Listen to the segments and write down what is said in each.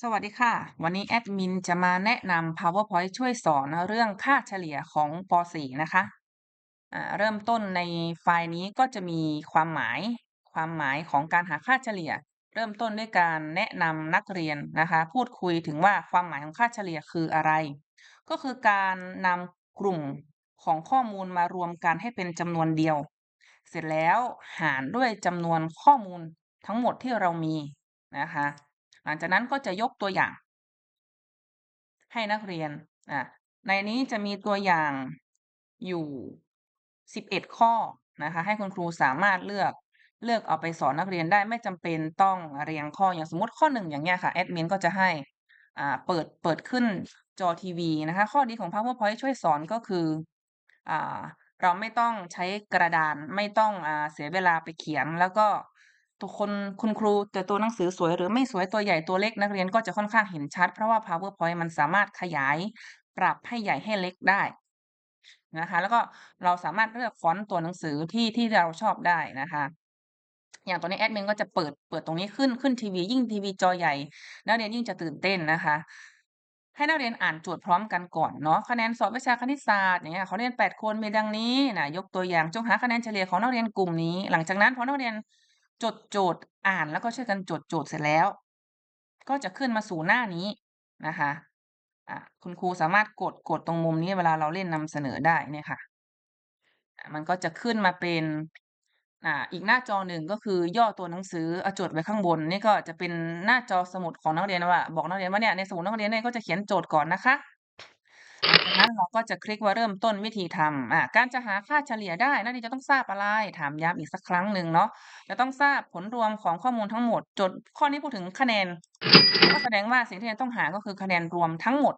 สวัสดีค่ะ วันนี้แอดมินจะมาแนะนำ PowerPoint ช่วยสอนเรื่องค่าเฉลี่ยของป .4 นะคะอ่าเริ่มต้นในไฟล์นี้ก็จะมีความหมาย ความหมายของการหาค่าเฉลี่ย เริ่มต้นด้วยการแนะนำนักเรียนนะคะ พูดคุยถึงว่าความหมายของค่าเฉลี่ยคืออะไร ก็คือการนำกลุ่มของข้อมูลมารวมกันให้เป็นจำนวนเดียว เสร็จแล้วหารด้วยจำนวนข้อมูลทั้งหมดที่เรามีนะคะ หลังจากนั้นก็จะยกตัวอย่าง ให้นักเรียนอะในนี้จะมีตัวอย่างอยู่ 11 ข้อนะคะ ให้คุณครูสามารถเลือกเลือกเอาไปสอนนักเรียนได้ไม่จำเป็นต้องเรียงข้ออย่างสมมติข้อหนึ่งอย่างเงี้ยค่ะแอดมินก็จะให้อ่าเปิดเปิดขึ้นจอทีวีนะคะ ข้อดีของ PowerPoint ช่วยสอนก็คืออ่าเราไม่ต้องใช้กระดานไม่ต้องอ่าเสียเวลาไปเขียนแล้วก็ ทุกคนคุณครูแต่ตัวหนังสือสวยหรือไม่สวยตัวใหญ่ตัวเล็กนักเรียนก็จะค่อนข้างเห็นชัด เพราะว่า PowerPoint มันสามารถขยายปรับให้ใหญ่ให้เล็กได้นะคะ แล้วก็เราสามารถเลือกฟอนต์ตัวหนังสือที่ที่เราชอบได้นะคะอย่างตอนนี้แอดมินก็จะเปิดเปิดตรงนี้ขึ้นขึ้นทีวียิ่งทีวีจอใหญ่ นักเรียนยิ่งจะตื่นเต้นนะคะ ให้นักเรียนอ่านโจทย์พร้อมกันก่อนเนาะคะแนนสอบวิชาคณิตศาสตร์อย่างเงี้ยเขาเรียน8คนมีดังนี้นะยกตัวอย่างจงหาคะแนนเฉลี่ยของนักเรียนกลุ่มนี้ หลังจากนั้นพอนักเรียน จดโจทย์อ่านแล้วก็ช่วยกันจดโจทย์เสร็จแล้ว ก็จะขึ้นมาสู่หน้านี้นะคะะคุณครูสามารถกดกดตรงมุมนี้เวลาเราเล่นนำเสนอได้เนี่ยค่ะ มันก็จะขึ้นมาเป็นอ,อีกหน้าจอหนึ่งก็คือย่อตัวหนังสือเอาจดไว้ข้างบนนี่ก็จะเป็นหน้าจอสมุดของนักเรียนว่า บอกนักเรียนว่าเนี่ยในสมุดนักเรียนเนี่ยก็จะเขียนโจทย์ก่อนนะคะ จากนั้นเราก็จะคลิกว่าเริ่มต้นวิธีทำอ่าการจะหาค่าเฉลี่ยได้นักเรียนจะต้องทราบอะไร ถามย้ำอีกสักครั้งหนึ่งเนาะ จะต้องทราบผลรวมของข้อมูลทั้งหมด จดข้อนี้พูดถึงคะแนน ก็แสดงว่าสิ่งที่เราต้องหาก็คือคะแนนรวมทั้งหมด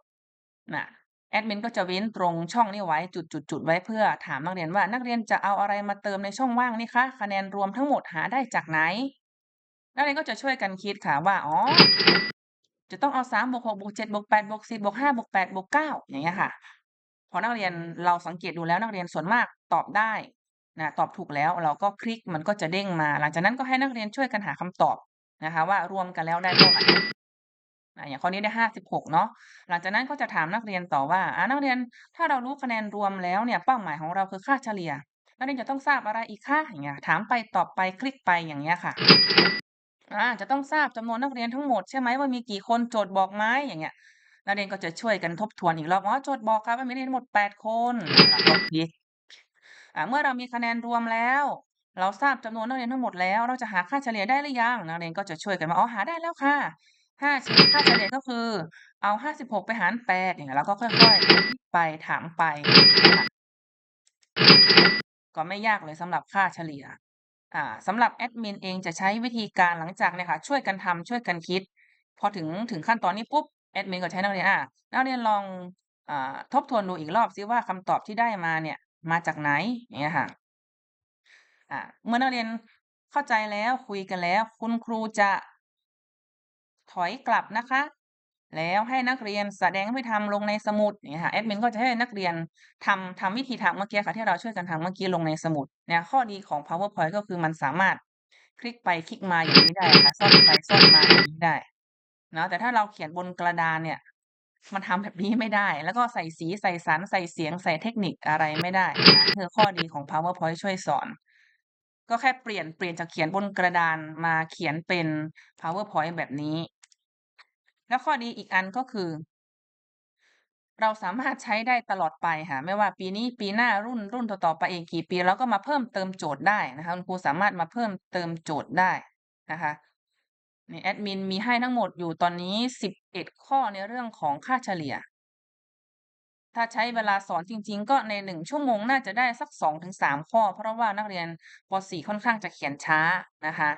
นะแอดมินก็จะเว้นตรงช่องนี้ไว้จุดๆๆไว้เพื่อถามนักเรียนว่านักเรียนจะเอาอะไรมาเติมในช่องว่างนี่คะคะแนนรวมทั้งหมดหาได้จากไหนนักเรียนก็จะช่วยกันคิดค่ะว่า อ๋อ จะต้องเอาสามบวกหกบวกเจ็ดบวกแปดบวกสิบบวกห้าบวกแปดบวกเก้าอย่างเงี้ยค่ะ พอนักเรียนเราสังเกตดูแล้วนักเรียนส่วนมากตอบได้นะตอบถูกแล้วเราก็คลิกมันก็จะเด้งมา หลังจากนั้นก็ให้นักเรียนช่วยกันหาคำตอบนะคะ ว่ารวมกันแล้วได้เท่าไหร่นะอย่างข้อนี้ได้ห้าสิบหกเนาะหลังจากนั้นก็จะถามนักเรียนต่อว่าอ่านักเรียนถ้าเรารู้คะแนนรวมแล้วเนี่ยเป้าหมายของเราคือค่าเฉลี่ยนักเรียนจะต้องทราบอะไรอีกคะอย่างเงี้ยถามไปตอบไปคลิกไปอย่างเงี้ยค่ะ อ่าจะต้องทราบจำนวนนักเรียนทั้งหมดใช่ไหมว่ามีกี่คนโจทย์บอกไหม อย่างเงี้ย นักเรียนก็จะช่วยกันทบทวนอีกรอบ อ๋อ โจทย์บอกครับว่ามีนักเรียนทั้งหมดแปดคนเราก็คลิก อ่า เมื่อเรามีคะแนนรวมแล้ว เราทราบจำนวนนักเรียนทั้งหมดแล้ว เราจะหาค่าเฉลี่ยได้หรือยัง นักเรียนก็จะช่วยกันว่า อ๋อ หาได้แล้วค่ะ ห้า ค่าเฉลี่ยก็คือ เอาห้าสิบหกไปหารแปดอย่างเงี้ย แล้วก็ค่อยๆไป ถามไปค่ะ ก็ไม่ยากเลยสำหรับค่าเฉลี่ย อ่าสำหรับแอดมินเองจะใช้วิธีการหลังจากเนี่ยค่ะช่วยกันทำช่วยกันคิด พอถึงถึงขั้นตอนนี้ปุ๊บแอดมินก็ใช้นักเรียนอ่านักเรียนลองอ่าทบทวนดูอีกรอบซิว่าคำตอบที่ได้มาเนี่ยมาจากไหนอย่างเงี้ยค่ะอ่าเมื่อนักเรียนเข้าใจแล้วคุยกันแล้ว คุณครูจะถอยกลับนะคะ แล้วให้นักเรียนแสดงวิธีทำลงในสมุดอย่างเงี้ยค่ะแอดมินก็จะให้นักเรียนทำทำวิธีทำเมื่อกี้ค่ะที่เราช่วยกันทำเมื่อกี้ลงในสมุดเนี่ยข้อดีของ PowerPoint ก็คือมันสามารถคลิกไปคลิกมาอย่างนี้ได้ค่ะซ่อนไปซ่อนมาอย่างนี้ได้เนาะแต่ถ้าเราเขียนบนกระดานเนี่ย มันทำแบบนี้ไม่ได้ แล้วก็ใส่สีใส่สันใส่เสียงใส่เทคนิคอะไรไม่ได้นะคือข้อดีของ PowerPoint ช่วยสอน ก็แค่เปลี่ยนเปลี่ยนจากเขียนบนกระดานมาเขียนเป็น PowerPoint แบบนี้ แล้วข้อดีอีกอันก็คือ เราสามารถใช้ได้ตลอดไปค่ะ ไม่ว่าปีนี้ปีหน้ารุ่นรุ่นต่อๆไปอีกกี่ปีเราก็มาเพิ่มเติมโจทย์ได้นะคะคุณครูสามารถมาเพิ่มเติมโจทย์ได้นะคะนี่แอดมินมีให้ทั้งหมดอยู่ตอนนี้สิบเอ็ดข้อในเรื่องของค่าเฉลี่ย ถ้าใช้เวลาสอนจริง ๆ ก็ในหนึ่งชั่วโมงน่าจะได้สักสองถึงสามข้อ เพราะว่านักเรียนป .4 ค่อนข้างจะเขียนช้านะคะ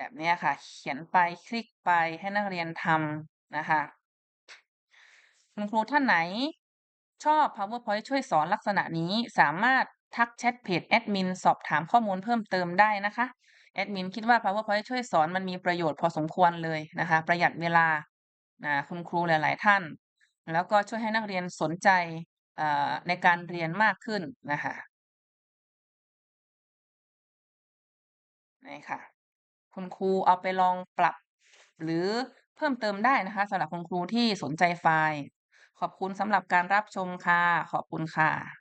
แบบนี้ค่ะ เขียนไปคลิกไปให้นักเรียนทำนะคะคุณครูท่านไหนชอบ PowerPoint ช่วยสอนลักษณะนี้สามารถทักแชทเพจแอดมินสอบถามข้อมูลเพิ่มเติมได้นะคะแอดมินคิดว่า PowerPoint ช่วยสอนมันมีประโยชน์พอสมควรเลยนะคะ ประหยัดเวลานะคุณครูหลาย ๆ ท่าน แล้วก็ช่วยให้นักเรียนสนใจในการเรียนมากขึ้นนะคะนี่ค่ะ คุณครูเอาไปลองปรับ หรือเพิ่มเติมได้นะคะสำหรับคุณครูที่สนใจไฟล์ ขอบคุณสำหรับการรับชมค่ะ ขอบคุณค่ะ